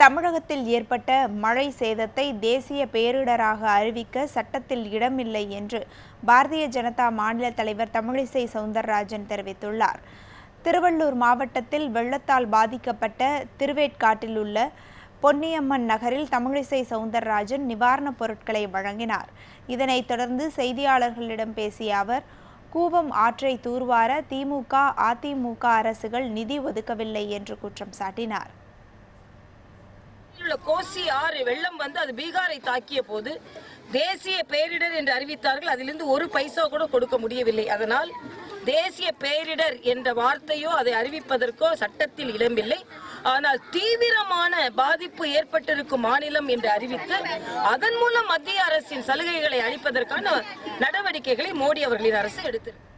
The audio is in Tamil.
தமிழகத்தில் ஏற்பட்ட மழை சேதத்தை தேசிய பேரிடராக அறிவிக்க சட்டத்தில் இடமில்லை என்று பாரதிய ஜனதா மாநில தலைவர் தமிழிசை சவுந்தரராஜன் தெரிவித்துள்ளார். திருவள்ளூர் மாவட்டத்தில் வெள்ளத்தால் பாதிக்கப்பட்ட திருவேட்காட்டில் உள்ள பொன்னியம்மன் நகரில் தமிழிசை சவுந்தரராஜன் நிவாரணப் பொருட்களை வழங்கினார். இதனைத் தொடர்ந்து செய்தியாளர்களிடம் பேசிய அவர் கூவம் ஆற்றை தூர்வார திமுக அதிமுக அரசுகள் நிதி ஒதுக்கவில்லை என்று குற்றம் சாட்டினார். உள்ள கோசி ஆறு வெள்ளம் வந்து அது பீகாரை தாக்கிய போது தேசிய பேரிடர் என்று அறிவித்தார்கள். அதிலிருந்து ஒரு பைசா கூட கொடுக்க முடியவில்லை. அதனால் தேசிய பேரிடர் என்ற வார்த்தையோ அதை அறிவிப்பதற்கோ சட்டத்தில் இடமில்லை. ஆனால் தீவிரமான பாதிப்பு ஏற்பட்டிருக்கும் மாநிலம் என்று அறிவித்து அதன் மூலம் மத்திய அரசின் சலுகைகளை அளிப்பதற்கான நடவடிக்கைகளை மோடி அவர்களின் அரசு எடுத்திருக்கு